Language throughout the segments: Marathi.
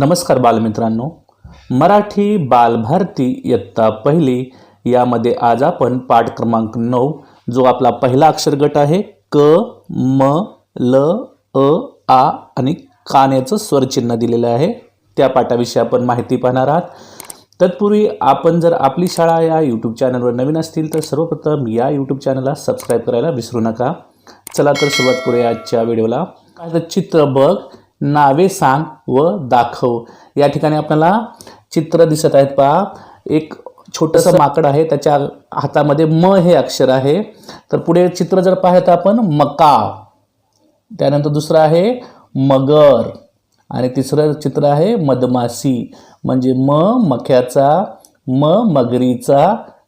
नमस्कार बालमित्रांनो. मराठी बालभारती इयत्ता पहिली यामध्ये आज आपण पाठ क्रमांक नऊ जो आपला पहिला अक्षरगट आहे क म ल अ आ आणि कान्याचं स्वरचिन्ह दिलेलं आहे. त्या पाठाविषयी आपण माहिती पाहणार आहात. तत्पूर्वी आपण जर आपली शाळा या यूट्यूब चॅनलवर नवीन असतील तर सर्वप्रथम या यूट्यूब चॅनलला सबस्क्राईब करायला विसरू नका. चला तर सुरुवात करूया आजच्या व्हिडिओला. चित्र बघ. नावे सांग व दाखव. या ठिकाणी आपल्याला चित्र दिसत आहेत पहा. एक छोटंसं माकड आहे. त्याच्या हातामध्ये म हे अक्षर आहे. तर पुढे चित्र जर पाहत आपण मका त्यानंतर दुसरं आहे मगर. आणि तिसरं चित्र आहे मधमाशी. म्हणजे म मक्याचा म मगरीचा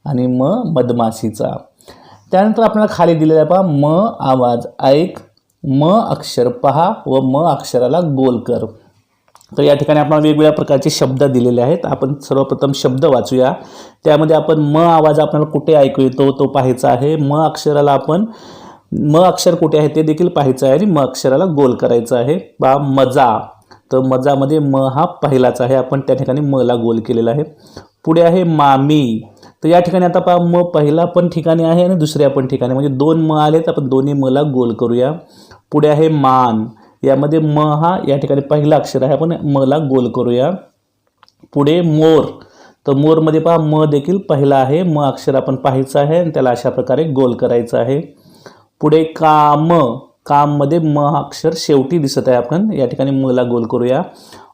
आणि म मधमाशीचा. त्यानंतर आपल्याला खाली दिलेला आहे पहा म आवाज. ऐक म अक्षर पहा व म अक्षराला गोल कर. तर या ठिकाणी आपण वेगवेगळ्या प्रकारचे शब्द दिलेले आहेत. आपण सर्वप्रथम शब्द वाचूया. त्यामध्ये आपण म आवाज आपल्याला कुठे ऐकू येतो? तो पाहायचा आहे. म अक्षराला आपण म अक्षर कुठे आहे ते देखील पाहायचं आहे आणि म अक्षराला गोल करायचं आहे. बा मजा. तर मजामध्ये म हा पहिलाच आहे. आपण त्या ठिकाणी म ला गोल केलेला आहे. पुढे आहे मामी. तर या ठिकाणी आता पहा म पहिला पण ठिकाणी आहे आणि दुसऱ्या पण ठिकाणी. म्हणजे दोन म आलेत आपण दोन्ही मला गोल करूया. पुढे आहे मान. यामध्ये म हा या ठिकाणी पहिला अक्षर आहे आपण मला गोल करूया. पुढे मोर. तर मोरमध्ये पहा म देखील पहिला आहे. म अक्षर आपण पाहायचं आहे आणि त्याला अशा प्रकारे गोल करायचं आहे. पुढे काम. काममध्ये म अक्षर शेवटी दिसत आहे आपण या ठिकाणी मला गोल करूया.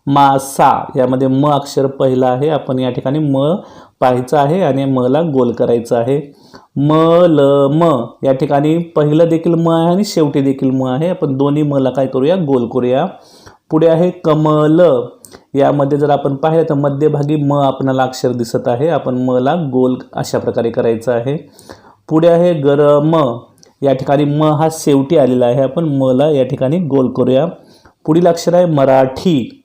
मासा यामध्ये म अक्षर पहिला आहे. आपण या ठिकाणी म पाहायचं आहे आणि मला गोल करायचं आहे. म ल म या ठिकाणी पहिलं देखील म आहे आणि शेवटी देखील म आहे. आपण दोन्ही मला काय करूया? गोल करूया. पुढे आहे कमल. यामध्ये जर आपण पाहिलं तर मध्यभागी म आपणाला अक्षर दिसत आहे. आपण मला गोल अशा प्रकारे करायचं आहे. पुढे आहे गरम. या ठिकाणी म हा शेवटी आलेला आहे. आपण मला या ठिकाणी गोल करूया. पुढील अक्षर आहे मराठी.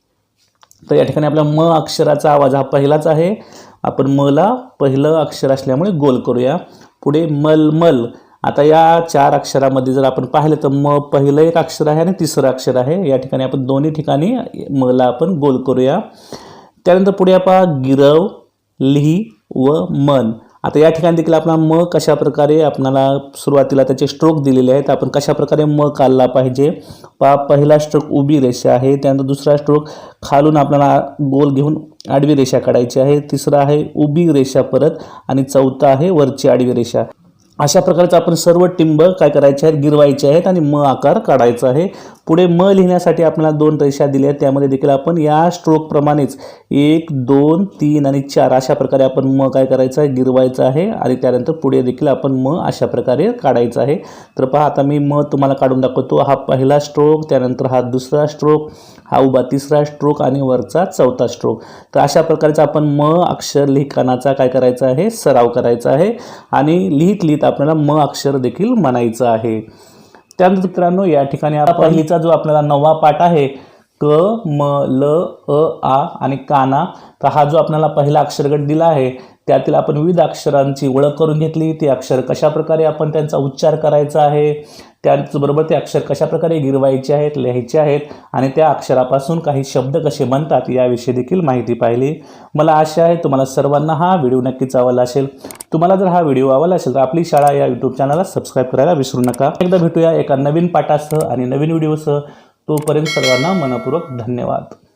तर या ठिकाणी आपल्या म अक्षराचा आवाज हा पहिलाच आहे. आपण म ला पहिलं अक्षर असल्यामुळे गोल करूया. पुढे मलमल आता या चार अक्षरामध्ये जर आपण पाहिलं तर म पहिलं एक अक्षर आहे आणि तिसरं अक्षर आहे. या ठिकाणी आपण दोन्ही ठिकाणी मला आपण गोल करूया. त्यानंतर पुढे आपण गिरव लिही व मन. आता या ठिकाणी देखील आपण म कशा प्रकारे आपणाला सुरुवातीला त्याचे स्ट्रोक दिलेले आहेत आपण कशा प्रकारे म काढला पाहिजे? पा पहिला स्ट्रोक उभी रेषा आहे त्यानंतर दुसरा स्ट्रोक खालून आपल्याला गोल घेऊन आडवी रेषा काढायची आहे तिसरा आहे उभी रेषा परत आणि चौथा आहे वरची आडवी रेषा. अशा प्रकारचं आपण सर्व टिंब काय करायचे आहेत गिरवायचे आहेत आणि म आकार काढायचा आहे. पुढे म लिहिण्यासाठी आपल्याला दोन रेषा दिल्या आहेत. त्यामध्ये देखील आपण या स्ट्रोकप्रमाणेच एक दोन तीन आणि चार अशा प्रकारे आपण म काय करायचं आहे? गिरवायचं आहे आणि त्यानंतर पुढे देखील आपण म अशा प्रकारे काढायचं आहे. तर पहा आता मी म तुम्हाला काढून दाखवतो. हा पहिला स्ट्रोक त्यानंतर हा दुसरा स्ट्रोक हा उभा तिसरा स्ट्रोक आणि वरचा चौथा स्ट्रोक तर अशा प्रकारचा आपण म अक्षर लिखाणाचा काय करायचा आहे? सराव करायचा आहे. आणि लिहित लिहित आपल्याला म अक्षर देखील म्हणायचं आहे. त्यानंतर मित्रांनो या ठिकाणी आता पहिलीचा जो आपल्याला नववा पाठ आहे क म ल अ आ आणि काना तर हा जो आपल्याला पहिला अक्षरगट दिला आहे त्यातील आपण विविध अक्षरांची ओळख करून घेतली. ते अक्षर कशा प्रकारे आपण त्यांचा उच्चार करायचा आहे त्याचबरोबर ते अक्षर कशाप्रकारे गिरवायचे आहेत लिहायचे आहेत आणि त्या अक्षरापासून काही शब्द कसे बनतात याविषयी देखील माहिती पाहिली. मला आशा आहे तुम्हाला सर्वांना हा व्हिडिओ नक्कीच आवडला असेल. तुम्हाला जर हा व्हिडिओ आवडला असेल तर आपली शाळा या यूट्यूब चॅनलला सबस्क्राईब करायला विसरू नका. एकदा भेटूया एका नवीन पाठासह आणि नवीन व्हिडिओसह तोपर्यंत सर्वांना मनपूर्वक धन्यवाद.